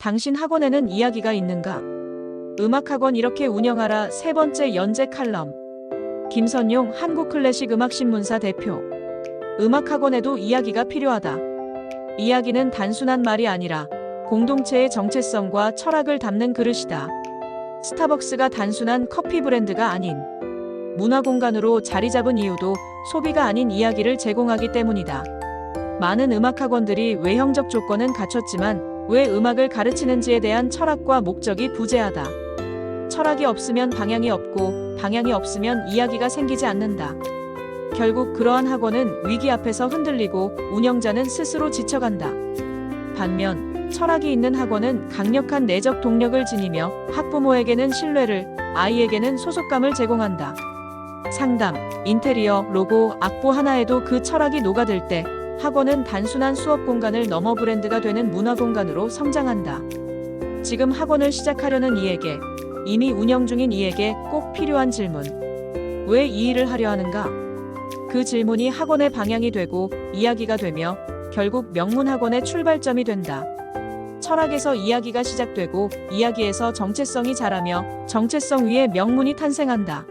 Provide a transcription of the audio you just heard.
당신 학원에는 이야기가 있는가? 음악학원 이렇게 운영하라 세 번째 연재 칼럼. 김선용 한국클래식 음악신문사 대표. 음악학원에도 이야기가 필요하다. 이야기는 단순한 말이 아니라 공동체의 정체성과 철학을 담는 그릇이다. 스타벅스가 단순한 커피 브랜드가 아닌 문화 공간으로 자리 잡은 이유도 소비가 아닌 이야기를 제공하기 때문이다. 많은 음악학원들이 외형적 조건은 갖췄지만 왜 음악을 가르치는지에 대한 철학과 목적이 부재하다. 철학이 없으면 방향이 없고 방향이 없으면 이야기가 생기지 않는다. 결국 그러한 학원은 위기 앞에서 흔들리고 운영자는 스스로 지쳐간다. 반면 철학이 있는 학원은 강력한 내적 동력을 지니며 학부모에게는 신뢰를, 아이에게는 소속감을 제공한다. 상담, 인테리어, 로고, 악보 하나에도 그 철학이 녹아들 때 학원은 단순한 수업 공간을 넘어 브랜드가 되는 문화 공간으로 성장한다. 지금 학원을 시작하려는 이에게, 이미 운영 중인 이에게 꼭 필요한 질문. 왜 이 일을 하려 하는가? 그 질문이 학원의 방향이 되고 이야기가 되며 결국 명문 학원의 출발점이 된다. 철학에서 이야기가 시작되고 이야기에서 정체성이 자라며 정체성 위에 명문이 탄생한다.